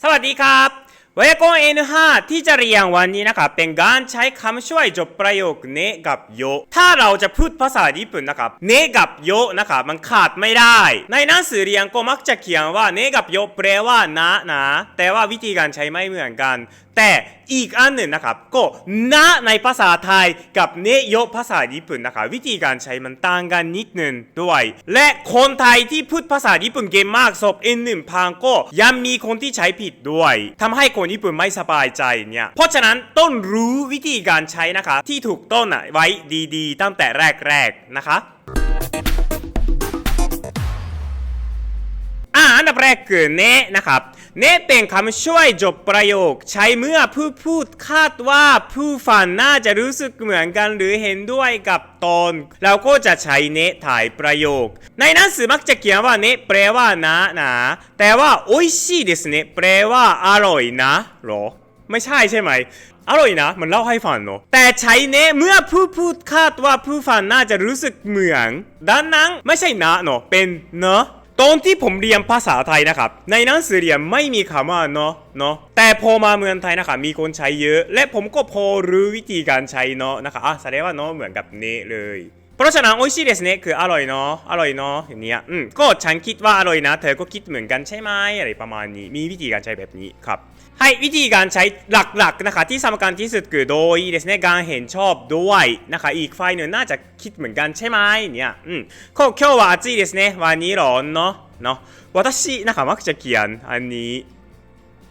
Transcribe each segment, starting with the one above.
สวัสดีครับไวยากรณ์ N5 ที่จะเรียนวันนี้นะครับเป็นการใช้คำช่วยจบประโยคเนกับโย ถ้าเราจะพูดภาษาญี่ปุ่นนะครับเนกับโยนะครับมันขาดไม่ได้ ในหนังสือเรียนก็มักจะเขียนว่าเนกับโยแปลว่านะนะแต่ว่าวิธีการใช้ไม่เหมือนกันแต่อีกอันหนึ่งนะครับก็นะในภาษาไทยกับเนโยภาษาญี่ปุ่นนะครับวิธีการใช้มันต่างกันนิดหนึ่งด้วย และคนไทยที่พูดภาษาญี่ปุ่นเก่งมากสอบเอ็นหนึ่งพังก็ยังมีคนที่ใช้ผิดด้วยทำให้คนญี่ปุ่นไม่สบายใจเนี่ยเพราะฉะนั้นต้องรู้วิธีการใช้นะคะที่ถูกต้องอะไว้ดีๆ ตั้งแต่แรกๆนะคะ อ่าอันดับแรกคือเนะนะครับ เนะเป็นคำช่วยจบประโยค ใช้เมื่อผู้พูดคาดว่าผู้ฟังน่าจะรู้สึกเหมือนกันหรือเห็นด้วยกับตนเราก็จะใช้เนะถ่ายประโยค ในหนังสือมักจะเขียนว่าเนะแปลว่านะนะแต่ว่าโออิชิเดสเนะแปลว่าอร่อยนะหรอ ไม่ใช่ใช่ไหมอร่อยนะ มันเล่าให้ฟังเนอะแต่ใช้เนะเมื่อผู้พูดคาดว่าผู้ฟังน่าจะรู้สึกเหมือนดังนั้นไม่ใช่นะเนอะเป็นเนอะ ตอนที่ผมเรียนภาษาไทยนะครับ ในหนังสือเรียนไม่มีคำว่าเนาะเนาะแต่พอมาเมืองไทยนะครับมีคนใช้เยอะ และผมก็พอรู้วิธีการใช้เนาะนะครับอะแสดงว่าเนาะเหมือนกับเนเลย เพราะฉะนั้นโออิชิเดสเนะคืออร่อยเนาะอร่อยเนาะอย่างเนี้ยอืมก็ฉันคิดว่าอร่อยนะ เธอก็คิดเหมือนกันใช่ไหมอะไรประมาณนี้ มีวิธีการใช้แบบนี้ครับ ให้วิธีการใช้หลักๆนะคะที่สำคัญที่สุดคือโดยですねการเห็นชอบด้วยนะคะอีกฝ่ายหนึ่งน่าจะคิดเหมือนกันใช่ไหมเนี่ยอืมก็今日は暑いですねวันนี้ร้อนเนาะเนาะ私นะคะมักจะเขียนอันนี้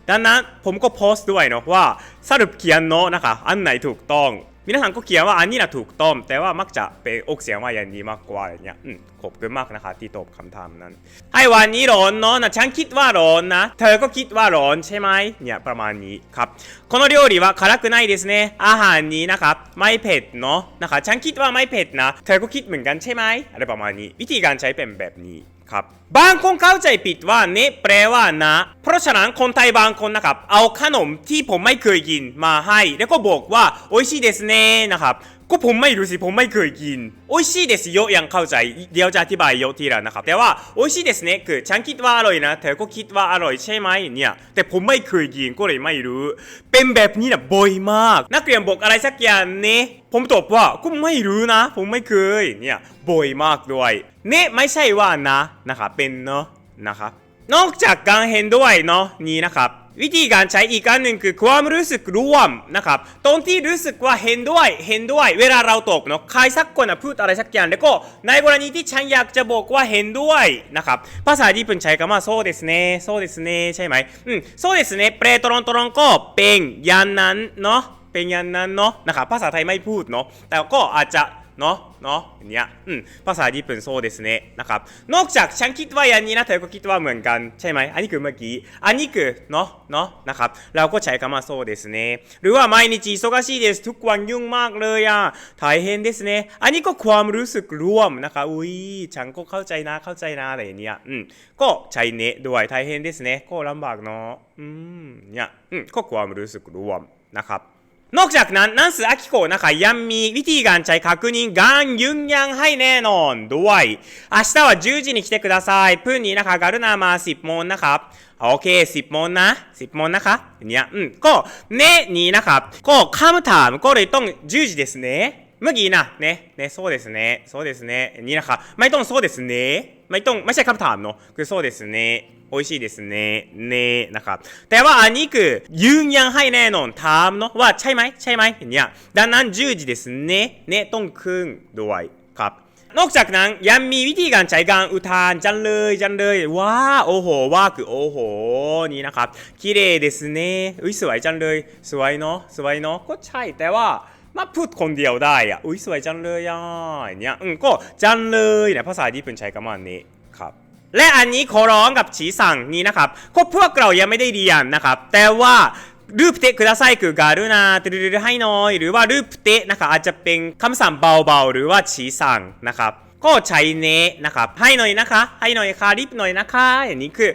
ดังนั้นผมก็โพสต์ด้วยเนาะว่าสรุปเขียนเนาะนะคะอันไหนถูกต้อง 皆さんก็เขียนว่าอันนี้นะถูกต้อง แต่ว่ามักจะเป็นออกเสียงว่าอย่างนี้มากกว่าอะไรเงี้ยอืมขอบคุณมากนะคะที่ตอบคำถามนั้นให้วันนี้ร้อนเนาะนะฉันคิดว่าร้อนนะ เธอก็คิดว่าร้อนใช่ไหมเนี่ยประมาณนี้ครับこの料理は辛くないですねอาหารนี้นะครับไม่เผ็ดเนาะนะคะฉันคิดว่าไม่เผ็ดนะ เธอก็คิดเหมือนกันใช่ไหมอะไรประมาณนี้ วิธีการใช้เป็นแบบนี้ ครับบางคนเข้าใจผิดว่าเนะแปลว่านะ เพราะฉะนั้นคนไทยบางคนนะครับ เอาขนมที่ผมไม่เคยกินมาให้ แล้วก็บอกว่าโออิชิเดสเน่นะครับ ก็ผมไม่รู้สิผมไม่เคยกินโออิชิเดสโยยังเข้าใจ เดี๋ยวจะอธิบายโยทีละนะครับแต่ว่าโออิชิเดสเน่คือฉันคิดว่าอร่อยนะเธอก็คิดว่าอร่อยใช่ไหมเนี่ยแต่ผมไม่เคยกินก็เลยไม่รู้ เป็นแบบนี้นะบ่อยมาก นักเรียนบอกอะไรสักอย่างเนะผมตอบว่าก็ไม่รู้นะ ผมไม่เคยเนี่ยบ่อยมากด้วยเนะไม่ใช่ว่านะนะครับเป็นเนาะนะครับนอกจากการเห็นด้วยเนาะนี้นะครับ วิธีการใช้อีกอันหนึ่งคือความรู้สึกร่วมนะครับตรงที่รู้สึกว่าเห็นด้วยเห็นด้วย เวลาเราตอบเนาะใครสักคนพูดอะไรสักอย่างแล้วก็ในกรณีที่ฉันอยากจะบอกว่าเห็นด้วยนะครับภาษาญี่ปุ่นใช้คำว่าโซเดสเน่โซเดสเน่ใช่ไหมอืมโซเดสเน่เปรตรอนตรอนก็เป็นย่างนั้นเนาะเป็นย่างนั้นเนาะนะครับภาษาไทยไม่พูดเนาะแต่ก็อาจจะ เนาะเนาะอย่างเนี้ยอืมภาษาญี่ปุ่นโซเดสเนะนะครับ นอกจากฉันคิดว่าอย่างนี้นะเธอก็คิดว่าเหมือนกันใช่ไหม อันนี้คือเมื่อกี้ อันนี้คือเนาะเนาะนะครับ เราก็ใช้คำว่าโซเดสเนะหรือว่า毎日忙しいですทุกวันยุ่งมากเลยอ่ะ大変ですねอันนี้ก็ความรู้สึกร่วมนะคะอุ้ยฉันก็เข้าใจนะเข้าใจนะอะไรอย่างเนี้ยอืมก็ใช้เนะด้วย大変ですねก็ลำบากเนาะอืมเนี่ยอืมก็ความรู้สึกร่วมนะครับ ノクジャクなん、なんす、あきこ、なんか、やんみ、ウィティガンチャイ確認、ガン、ユンギャン、ハイネーノン、ドワイ。明日は10時に来てください。プンに、なんか、ガルナーマー、シップモン、なんか、オッケー、シップモンな、シップモンなか、にゃ、うん、こう、ね、に、なんか、こう、カムターム、これ、とん、10時ですね。เมื่อกี้นะเนะเนะそうですねそうですねนี่นะคะไม่ต้องそうですねไม่ต้องไม่ใช่คำถามเนาะคือそうですね美味しいですねเนะนะครับ แต่ว่าอันนี้คือยืนยันให้แน่นอนถามเนาะว่าใช่ไหมใช่ไหมเนี่ยดังนั้น10時ですねเนะต้องครึ่งด้วยครับ นอกจากนั้นยังมีวิธีการใช้การอุทานจันเลยจันเลยว้าโอ้โหว่าคือโอ้โหนี่นะครับคิเรですねอุ้ยสวยจังเลยสวยเนาะสวยเนาะก็ใช่แต่ว่า มาพูดคนเดียวได้อะอุ้ยสวยจังเลยอ่ะอย่างเนี้ยอืมก็จันเลยเนี่ยภาษาญี่ปุ่นใช้คำว่านี้ครับ และอันนี้ขอร้องกับฉีสั่งนี้นะครับก็พวกเรายังไม่ได้เรียนนะครับ แต่ว่ารูปเตะくださいคือการุณาตรึๆให้หน่อย หรือว่ารูปเตะนะครับอาจจะเป็นคำสั่งเบาๆ หรือว่าฉีสั่งนะครับ ก็ใช้เนะนะครับ ให้หน่อยนะคะ ให้หน่อยค่ะรีบหน่อยนะคะ อย่างนี้คือ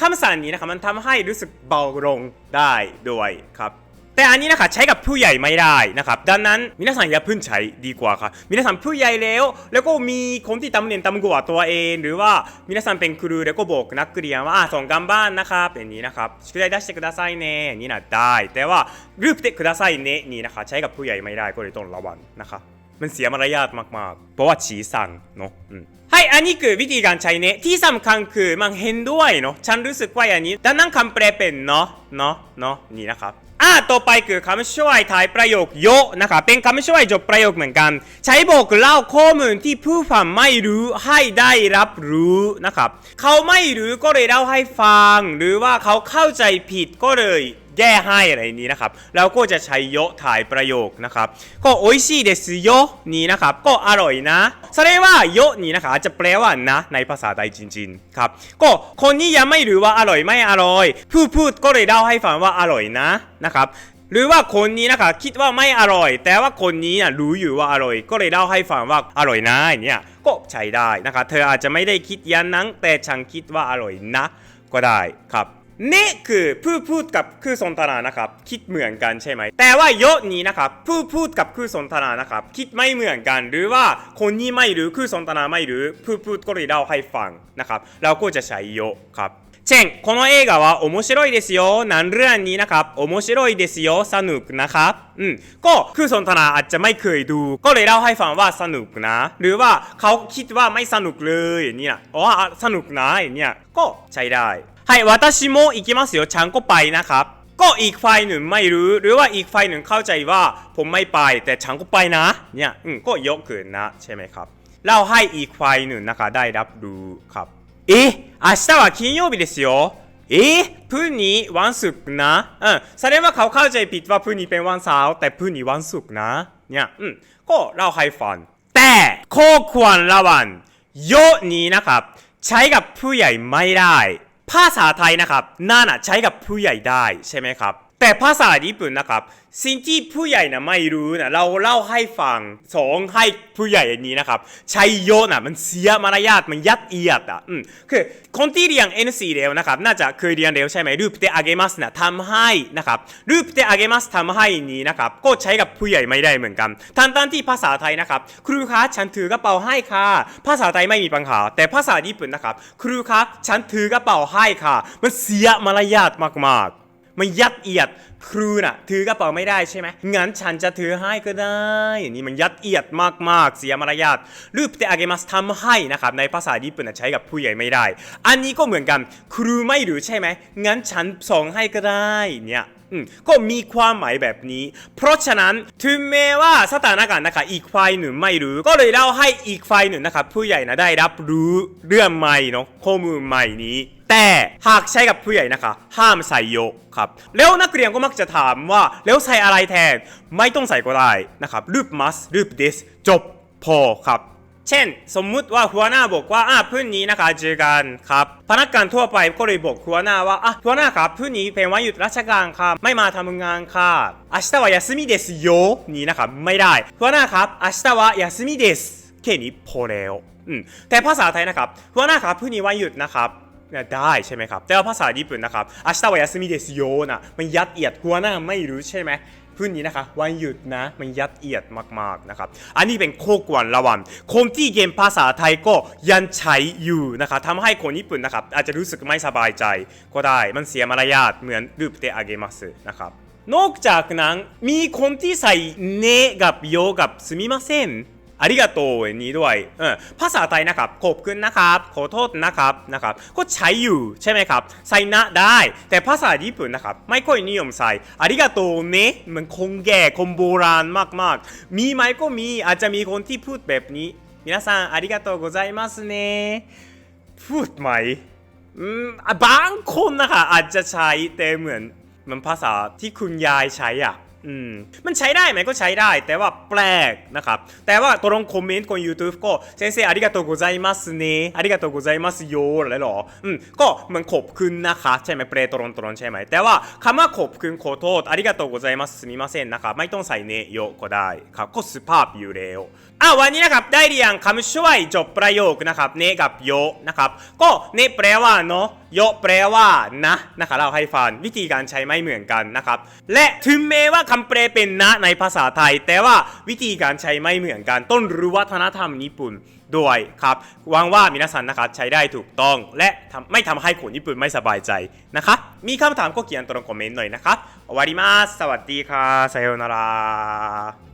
คำสั่งนี้นะครับมันทำให้รู้สึกเบาลงได้ด้วยครับ แต่อันนี้นะคะใช้กับผู้ใหญ่ไม่ได้นะครับ ดังนั้นมินาสังอย่าเพึ่งใช้ดีกว่าครับมินาสังผู้ใหญ่แล้ว แล้วก็มีคนที่ตำเนียนตำกว่าตัวเอง หรือว่ามินาสังเป็นครูแล้วก็บอกนักเรียนว่าอ่ะส่งกันบ้านนะครับอย่างนี้นะครับ宿題出してくださいねนี่นะได้ แต่ว่ารูปเตะくださいねนี่นะคะใช้กับผู้ใหญ่ไม่ได้ก็เลยต้องระวังนะครับ มันเสียมารยาทมากๆ เพราะว่าฉีสั่งเนาะอืมให้อันนี้คือวิธีการใช้เนะที่สำคัญคือมันเห็นด้วยเนาะฉันรู้สึกว่าอย่างนี้ดังนั้นคำแปลเป็นเนาะเนาะเนาะนี่นะครับ อ่าต่อไปคือคำช่วยท้ายประโยคโยนะครับเป็นคำช่วยจบประโยคเหมือนกัน ใช้บอกเล่าข้อมูลที่ผู้ฟังไม่รู้ให้ได้รับรู้นะครับเขาไม่รู้ก็เลยเล่าให้ฟัง หรือว่าเขาเข้าใจผิดก็เลย แย่ให้อะไรนี้นะครับแล้วก็จะใช้โยถ่ายประโยคนะครับก็โอชิเดสโยนี้นะครับก็อร่อยนะแสดงว่าโยนี้นะครับจะแปลว่านะ ในภาษาไทยจริงๆครับก็คนนี้ยังไม่รู้ว่าอร่อยไม่อร่อยผู้พูดก็เลยเล่าให้ฟังว่าอร่อยนะนะครับหรือว่าคนนี้นะครับคิดว่าไม่อร่อย แต่ว่าคนนี้น่ะรู้อยู่ว่าอร่อย ก็เลยเล่าให้ฟังว่าอร่อยนะอย่างเนี่ยก็ใช้ได้นะครับเธออาจจะไม่ได้คิดย่างนั้นแต่ฉันคิดว่าอร่อยนะ ก็ได้ครับ นี่คือผู้พูดกับคือสนทนานะครับ คิดเหมือนกันใช่ไหม แต่ว่าโยนี้นะครับผู้พูดกับคือสนทนานะครับ คิดไม่เหมือนกัน หรือว่าคนนี้ไม่รู้คือสนทนาไม่รู้ผู้พูดก็เลยเล่าให้ฟังนะครับเราก็จะใช้โยครับ เช่นこの映画は面白いですよนั้นเรื่องนี้นะครับ面白いですよสนุกนะครับอืมก็คือสนทนาอาจจะไม่เคยดู ก็เลยเล่าให้ฟังว่าสนุกนะ หรือว่าเขาคิดว่าไม่สนุกเลยอย่างนี้นะอ๋อสนุกนะอย่างเนี้ยก็ใช้ได้ はい私も行きますよちゃんก็ไปนะครับ ก็อีกฝ่ายหนึ่งไม่รู้ หรือว่าอีกฝ่ายหนึ่งเข้าใจว่าผมไม่ไป แต่ฉันก็ไปนะ เนี่ยอืมก็ยกเกินนะใช่ไหมครับ เล่าให้อีกฝ่ายหนึ่งนะคะได้รับรู้ครับ เอ๊ะ明日は金曜日ですよเอ๊ะพรุ่งนี้วันศุกร์นะอืมแสดงว่าเขาเข้าใจผิดว่าพรุ่งนี้เป็นวันเสาร์แต่พรุ่งนี้วันศุกร์นะ เนี่ยอืมก็เล่าให้ฟัง แต่ข้อควรระวังโยนี้นะครับ ใช้กับผู้ใหญ่ไม่ได้ ภาษาไทยนะครับน่าน่ะใช้กับผู้ใหญ่ได้ใช่ไหมครับ แต่ภาษาญี่ปุ่นนะครับ สิ่งที่ผู้ใหญ่นะไม่รู้นะเราเล่าให้ฟังสองให้ผู้ใหญ่อย่างนี้นะครับใช้โยนะมันเสียมารยาทมันยัดเยียดอะอืมคือคนที่เรียน NC แล้วนะครับน่าจะเคยเรียนแล้วใช่ไหมรูปเตอาเกมัสนะทำให้นะครับรูปเตอาเกมัสทำให้นี้นะครับก็ใช้กับผู้ใหญ่ไม่ได้เหมือนกันทั้งทั้งที่ภาษาไทยนะครับครูคะฉันถือกระเป๋าให้ค่ะ ภาษาไทยไม่มีปัญหา แต่ภาษาญี่ปุ่นนะครับครูคะฉันถือกระเป๋าให้ค่ะ มันเสียมารยาทมากๆ มันยัดเอียดครูน่ะ ถือกระเป๋าไม่ได้ใช่ไหมงั้นฉันจะถือให้ก็ได้ นี่มันยัดเอียดมากๆ เสียมารยาทรูปเตอาเกมัสทำให้นะครับในภาษาญี่ปุ่นใช้กับผู้ใหญ่ไม่ได้ อันนี้ก็เหมือนกัน ครูไม่รู้ใช่ไหมงั้นฉันส่งให้ก็ได้เนี่ย ก็มีความหมายแบบนี้ เพราะฉะนั้นถึงแม้ว่าสถานการณ์นะคะอีกฝ่ายหนึ่งไม่รู้ ก็เลยเล่าให้อีกฝ่ายหนึ่งนะครับผู้ใหญ่นะได้รับรู้เรื่องใหม่เนาะข้อมูลใหม่นี้แต่หากใช้กับผู้ใหญ่นะคะ ห้ามใส่โยครับ แล้วนักเรียนก็มักจะถามว่าแล้วใส่อะไรแทน ไม่ต้องใส่ก็ได้นะครับรูป must รูป this จบพอครับ เช่น สมมุติว่าหัวหน้าบอกว่าอ่ะพรุ่งนี้นะคะเจอกันครับ พนักงานทั่วไปก็เลยบอกหัวหน้าว่าอ่ะหัวหน้าครับพรุ่งนี้เป็นวันหยุดราชการครับไม่มาทำงานค่ะ明日は休みですよนี้นะครับไม่ได้หัวหน้าครับ明日は休みですแค่นี้พอแล้วอืมแต่ภาษาไทยนะครับหัวหน้าครับพรุ่งนี้วันหยุดนะครับเนี่ย ได้ใช่ไหมครับแต่ว่าภาษาญี่ปุ่นนะครับอาชิตะวายาสมิดสโยนะมันยัดเอียดหัวหน้าไม่รู้ใช่ไหมพื้นนี้นะคะวันหยุดนะมันยัดเอียดมากๆนะครับอันนี้เป็นโคกวนระวังคนที่เรียนภาษาไทยก็ยังใช้อยู่นะคะทำให้คนญี่ปุ่นนะครับอาจจะรู้สึกไม่สบายใจก็ได้มันเสียมารยาทเหมือนรูปเตะอาเกมัสนะครับนอกจากนั้นมีคนที่ใส่เนกับโยกับสมิมาเซน ありがとうนี้ด้วยเออภาษาไทยนะครับขอบคุณนะครับ ขอโทษนะครับนะครับ ก็ใช้อยู่ใช่ไหมครับ ใส่นะได้ แต่ภาษาญี่ปุ่นนะครับ ไม่ค่อยนิยมใส่ありがとうねมันคงแก่คงโบราณมากๆ มีไหมก็มีอาจจะมีคนที่พูดแบบนี้皆さんありがとうございますねพูดไหม อืมอ่ะบางคนนะคะอาจจะใช้แต่เหมือนมันภาษาที่คุณยายใช้อ่ะ อืมมันใช้ได้ไหมก็ใช้ได้ แต่ว่าแปลกนะครับ แต่ว่าตรงคอมเมนต์ขนง YouTube ก็เซนเซอาริกาโตโกไซมัสเนอาริกาโตโกไซมัสโยอะไรหรอ อืม ก็มันขอบคุณนะคะ ใช่ไหมเปรตรงตรงใช่ไหม แต่ว่าคำว่าขอบคุณขอโทษอาริกาโตโกไซมัสมิมาเซนนะครับ ไม่ต้องใส่เนโยก็ได้ครับ ก็สุภาพอยู่แล้วอะวันนี้นะครับ ได้เรียนคำช่วยจบประโยคนะครับ เนกับโยนะครับ ก็เนแปลว่าเนาะ โยแปลว่านะนะคะเราให้ฟังวิธีการใช้ไม่เหมือนกันนะครับ และถึงแม้ว่าคำแปลเป็นนะในภาษาไทย แต่ว่าวิธีการใช้ไม่เหมือนกัน ต้นรู้วัฒนธรรมญี่ปุ่นด้วยครับหวังว่ามินาซันนะครับใช้ได้ถูกต้อง และทำไม่ทำให้คนญี่ปุ่นไม่สบายใจนะคะมีคำถามก็เขียนตรงคอมเมนต์หน่อยนะครับ終わりますสวัสดีค่ะさようなら